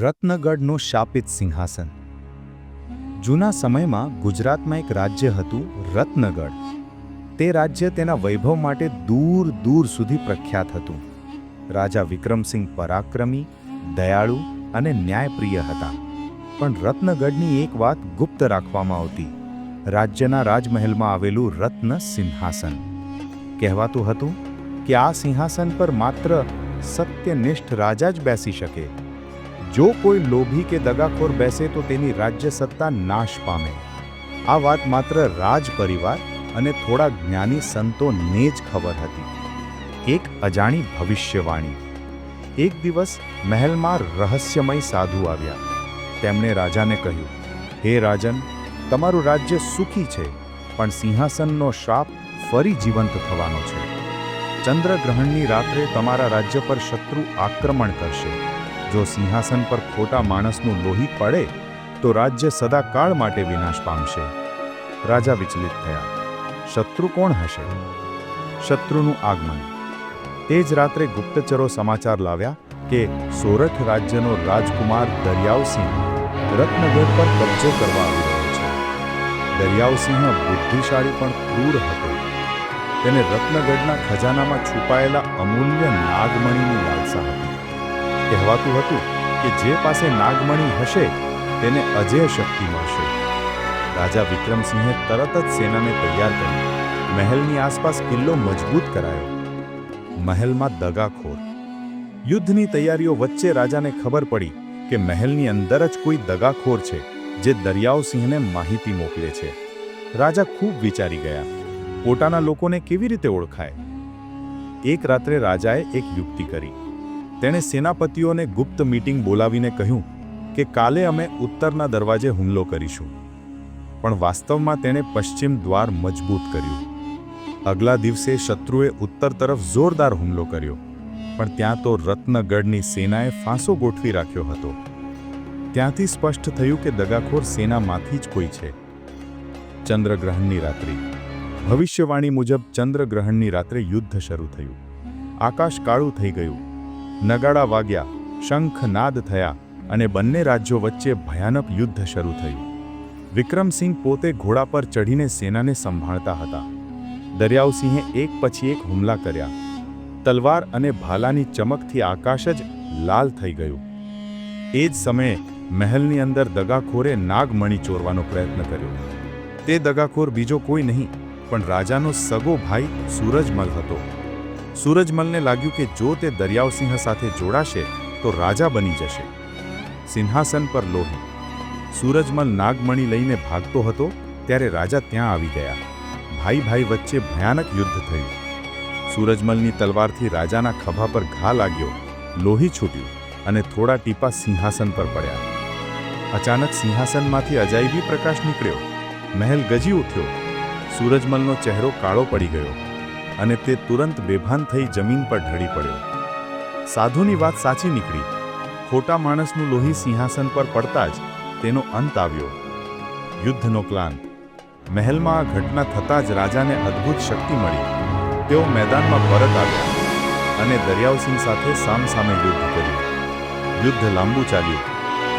રત્નગઢનું શાપિત સિંહાસન. જૂના સમયમાં ગુજરાતમાં એક રાજ્ય હતું રત્નગઢ. તે રાજ્ય તેના વૈભવ માટે દૂર દૂર સુધી પ્રખ્યાત હતું. રાજા વિક્રમસિંહ પરાક્રમી, દયાળુ અને ન્યાયપ્રિય હતા. પણ રત્નગઢની એક વાત ગુપ્ત રાખવામાં આવતી. રાજ્યના રાજમહેલમાં આવેલું રત્ન સિંહાસન. કહેવાતું હતું કે આ સિંહાસન પર માત્ર સત્યનિષ્ઠ રાજા જ બેસી શકે. જો કોઈ લોભી કે દગાખોર બેસે તો તેની રાજ્ય સત્તા નાશ પામે. આ વાત માત્ર રાજ પરિવાર અને થોડા જ્ઞાની સંતોને જ ખબર હતી. એક અજાણી ભવિષ્યવાણી. એક દિવસ મહેલમાં રહસ્યમય સાધુ આવ્યા. તેમણે રાજાને કહ્યું, હે રાજન, તમારું રાજ્ય સુખી છે, પણ સિંહાસનનો શ્રાપ ફરી જીવંત થવાનો છે. ચંદ્રગ્રહણની રાત્રે તમારા રાજ્ય પર શત્રુ આક્રમણ કરશે. જો સિંહાસન પર ખોટા માણસનું લોહી પડે, તો રાજ્ય સદાકાળ માટે વિનાશ પામશે. રાજા વિચલિત થયા. શત્રુ કોણ હશે? શત્રુનું આગમન. તે જ રાત્રે ગુપ્તચરો સમાચાર લાવ્યા કે સોરઠ રાજ્યનો રાજકુમાર દરિયાવસિંહ રત્નગઢ પર કબજો કરવા આવી રહ્યો છે. દરિયાવસિંહ બુદ્ધિશાળી પણ ક્રૂર હતો. તેને રત્નગઢના ખજાનામાં છુપાયેલા અમૂલ્ય નાગમણીની લાલસા હતી. કહેવાતું હતું કે જે પાસે નાગમણી હશે, તેને અજેય શક્તિ મળશે. રાજા વિક્રમસિંહે તરત જ સેનાને તૈયાર કરી, મહેલની આસપાસ કિલ્લો મજબૂત કરાયો. મહેલમાં દગાખોર. યુદ્ધની તૈયારીઓ વચ્ચે રાજાને ખબર પડી કે મહેલની અંદર જ કોઈ દગાખોર છે, જે દરિયાવસિંહને માહિતી મોકલે છે. રાજા ખૂબ વિચારી ગયા, પોતાના લોકોને કેવી રીતે ઓળખાય? એક રાત્રે રાજાએ એક યુક્તિ કરી. તેણે સેનાપતિઓને ગુપ્ત મીટિંગ બોલાવીને કહ્યું કે કાલે અમે ઉત્તરના દરવાજે હુમલો કરીશું. પણ વાસ્તવમાં તેણે પશ્ચિમ દ્વાર મજબૂત કર્યું. અગલા દિવસે શત્રુએ ઉત્તર તરફ જોરદાર હુમલો કર્યો, પણ ત્યાં તો રત્નગઢની સેનાએ ફાંસો ગોઠવી રાખ્યો હતો. ત્યાંથી સ્પષ્ટ થયું કે દગાખોર સેનામાંથી જ કોઈ છે. ચંદ્રગ્રહણની રાત્રિ. ભવિષ્યવાણી મુજબ ચંદ્રગ્રહણની રાત્રે યુદ્ધ શરૂ થયું. આકાશ કાળું થઈ ગયું. નગાડા વાગ્યા, શંખ નાદ થયા અને બંને રાજ્યો વચ્ચે ભયાનક યુદ્ધ શરૂ થયું. વિક્રમસિંહ પોતે ઘોડા પર ચઢીને સેનાને સંભાળતા હતા. દરિયાવસિંહે એક પછી એક હુમલા કર્યા. તલવાર અને ભાલાની ચમકથી આકાશ જ લાલ થઈ ગયું. એ જ સમયે મહેલની અંદર દગાખોરે નાગમણી ચોરવાનો પ્રયત્ન કર્યો. તે દગાખોર બીજો કોઈ નહીં, પણ રાજાનો સગો ભાઈ સૂરજમલ હતો. સૂરજમલને લાગ્યું કે જો તે દરિયાવસિંહ સાથે જોડાશે, તો રાજા બની જશે. સિંહાસન પર લોહી. સૂરજમલ નાગમણી લઈને ભાગતો હતો, ત્યારે રાજા ત્યાં આવી ગયા. ભાઈ ભાઈ વચ્ચે ભયાનક યુદ્ધ થયું. સૂરજમલની તલવારથી રાજાના ખભા પર ઘા લાગ્યો, લોહી છૂટ્યું અને થોડા ટીપા સિંહાસન પર પડ્યા. અચાનક સિંહાસનમાંથી અજાયબી પ્રકાશ નીકળ્યો. મહેલ ગજી ઉઠ્યો. સૂરજમલનો ચહેરો કાળો પડી ગયો. અને તે તુરંત બેભાન થઈ જમીન પર ઢળી પડ્યો. સાધુની વાત સાચી નીકળી. ખોટા માણસનું લોહી સિંહાસન પર પડતા જ તેનો અંત આવ્યો. યુદ્ધનો ક્લાંત. મહેલમાં આ ઘટના થતાં જ રાજાને અદ્ભુત શક્તિ મળી. તેઓ મેદાનમાં પરત આવ્યા અને દરિયાવસિંહ સાથે સામસામે યુદ્ધ કર્યું. યુદ્ધ લાંબુ ચાલ્યું.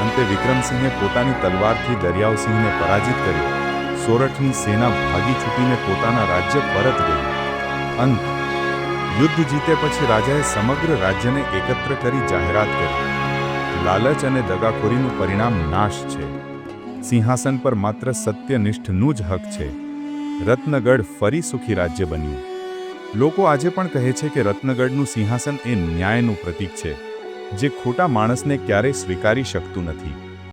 અંતે વિક્રમસિંહે પોતાની તલવારથી દરિયાવસિંહને પરાજિત કર્યો. સોરઠની સેના ભાગી છૂટીને પોતાના રાજ્ય પરત ગઈ. અંત. યુદ્ધ જીતે પછી રાજાએ સમગ્ર રાજ્યને એકત્ર કરી જાહેરાત કરી. લાલચ અને દગાખોરીનું પરિણામ નાશ છે. સિંહાસન પર માત્ર સત્યનિષ્ઠનું જ હક છે. રત્નગઢ ફરી સુખી રાજ્ય બન્યું. લોકો આજે પણ કહે છે કે રત્નગઢનું સિંહાસન એ ન્યાયનું પ્રતીક છે, જે ખોટા માણસને ક્યારેય સ્વીકારી શકતું નથી.